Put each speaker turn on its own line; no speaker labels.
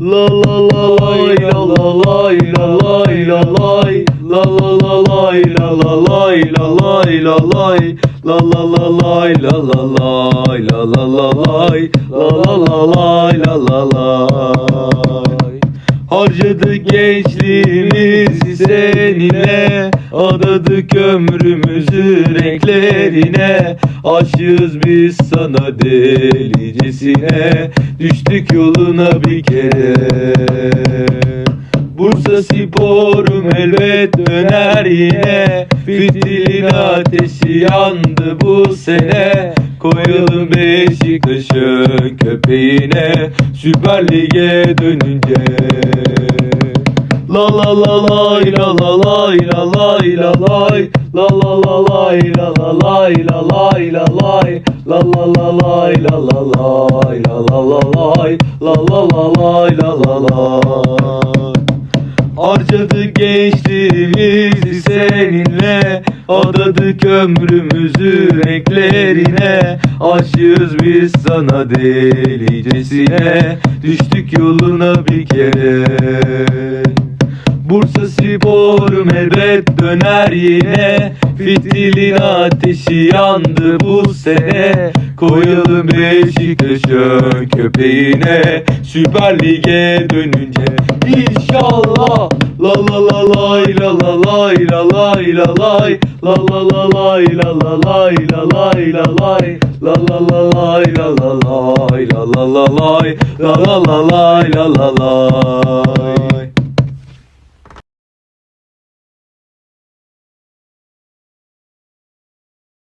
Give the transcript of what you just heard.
La la la lay la la lay la lay la lay La la la lay la la lay la lay la lay La la la lay la la lay la la la lay La la la lay la la lay Harcadık gençliğimizi seninle Adadık ömrümüzü renklerine. Aşığız biz sana delicesine Düştük yoluna bir kere. Bursa sporum elbet döner yine Fitilin ateşi yandı bu sene. Koyalım Beşiktaş'ın köpeğine Süper Lig'e dönünce La la la lay la la lay la lay la lay La la la lay la la lay la lay la lay La la la lay la la lay la la la lay La la la lay la la lay Harcadık gençliğimizi seninle Adadık ömrümüzü renklerine Aşığız biz sana delicesine Düştük yoluna bir kere Bursa sporum elbet döner yine Fitilin ateşi yandı bu sene Koyalım Beşiktaş'ın köpeğine Süper Lig'e dönünce İnşallah La la la lay la la lay la lay la lay La la la lay la la lay la lay la lay La la la lay la la lay la la la lay La la la lay la la lay